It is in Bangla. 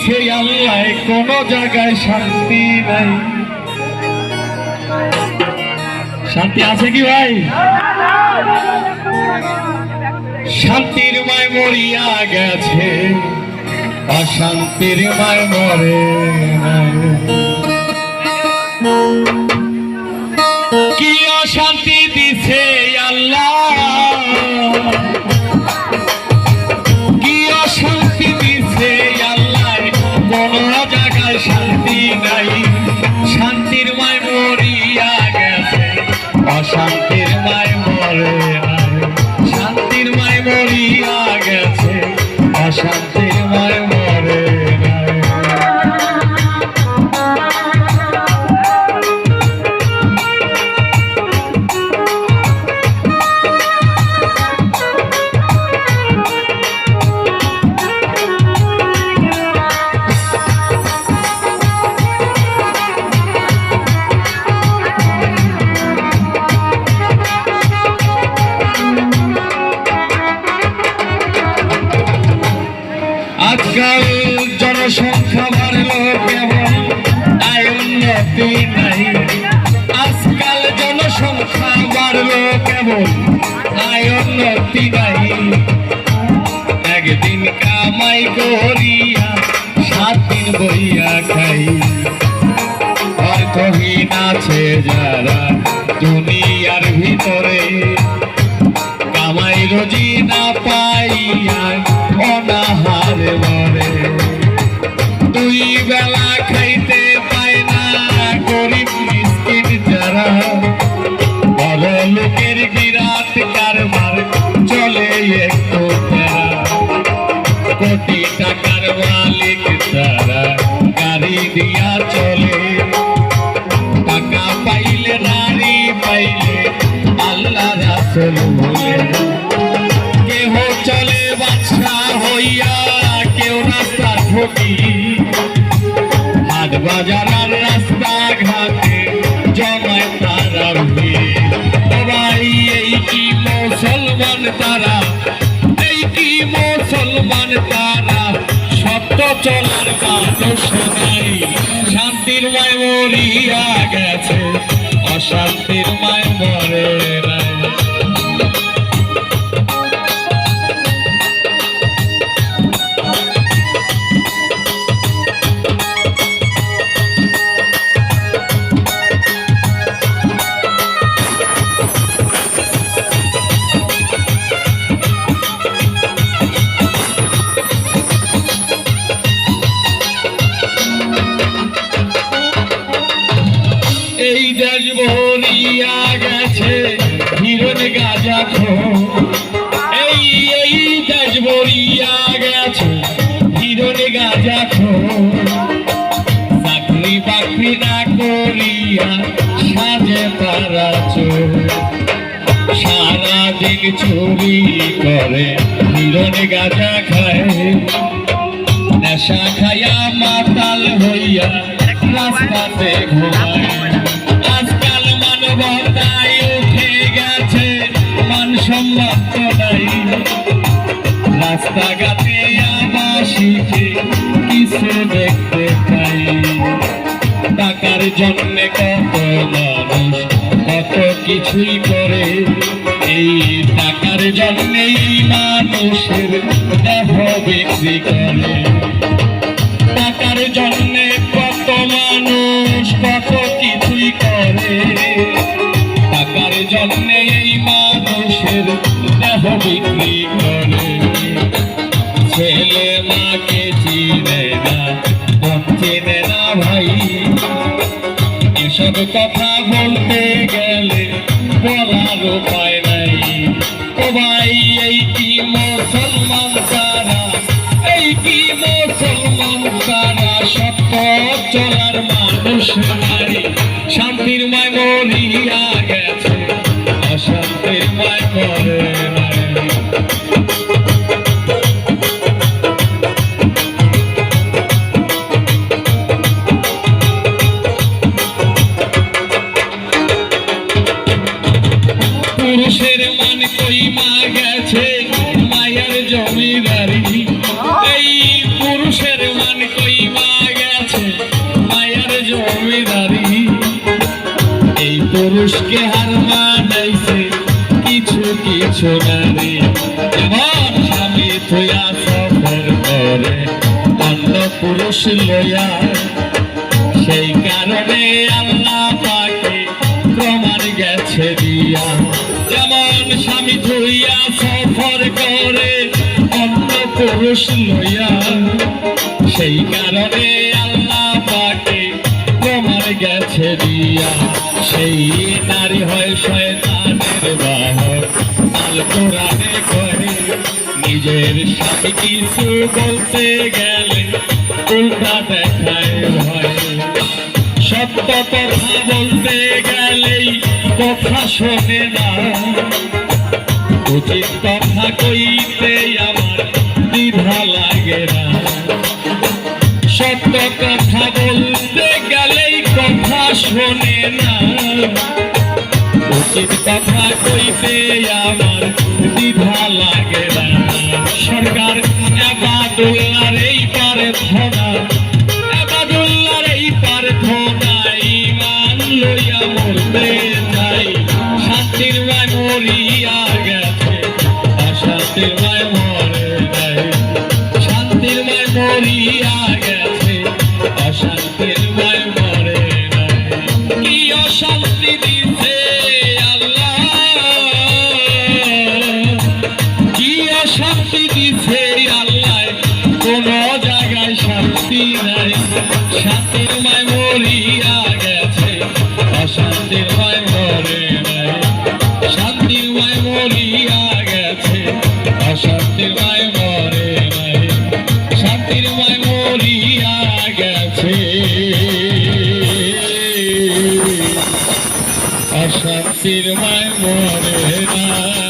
দিছে আল্লাহ, কোন জায়গায় শান্তি নাই শান্তি আছে কি ভাই শান্তির মায় মরিয়া গেছে অশান্তির মায় মরে। কি অশান্তি উন্নতি নাই। আজকাল জনসংখ্যা কেমন একদিন কামাই করিয়া, সাত দিন যারা ভিতরে। কামাই না পাইয়া অনাহারে কোটি টাকার মালিক তারা গাড়ি দিয়া চলে, টাকা পাইলে নারী পাইলে, আল্লাহ রাসুল বলে। কেহ চলে বাচ্চা হইয়া, কেউ রাস্তা ঠকি। হাট বাজার আর রাস্তা ঘাটে তারা? চলার কাছে সোনাই শান্তির মায় মরিয়া গেছে। অশান্তির মায় মরে এই দেশ ভরিয়া গেছে, হিরণ গাজা এই এই দেশ ভরিয়া গেছে, হিরণ গাজা চাকরি বাকরি না করিয়া সাজে তারা সারাদিন চুরি করে হিরণ গাজা খায়। নেশা খায়া মাতাল হইয়া রাস্তাতে ঘুমায়। রাস্তাঘাটে আবাসীকে কিছু দেখতে পাই? টাকার জন্য কত মানুষ কত কিছুই করে। এই টাকার জন্যই মানুষের দেহ বিক্রি করে। টাকার জন্য কত মানুষ কত কিছুই করে। টাকার জন্য এই মানুষের দেহ বিক্রি করে ছেলে মাকে চিনে না চিনে না ভাই। এসব কথা বলতে গেলে বলার উপায় নাই। ও ভাই, এই কি মুসলমান তারা? এই কি মুসলমান তারা? সত্য চলার মানুষ নাই শান্তির মায় মরিয়া জমিদারি। পুরুষের মান গেছে, মায়ের জমিদারি। এই পুরুষকে হার মানাইছে, কিছু কিছু পুরুষ লইয়া। সেই কারণে আল্লাহ পাকে প্রমাণ গেছে দিয়া। স্বামী ধুইয়া সফর করে, অন্য পুরুষ লইয়া। সেই কারণে আল্লাহ পাকে প্রমাণ গেছে দিয়া। সেই নারী হয় শয়তানের বাহক আল কোরআনে করে নিজের সাথে কিছু বলতে গেলে উল্টা দেখায় ভয়। সত্য কথা বলতে গেলেই কথা শোনে না উচিত কথা কইতে আমার দ্বিধা লাগে না সত্য কথা বলতে গেলেই কথা শোনে না উচিত কথা কইতে আমার দ্বিধা লাগে না সরকার দিছে আল্লাহ। কোন জায়গায় শান্তি নাই। শান্তির অশান্তির মায় মরে নাই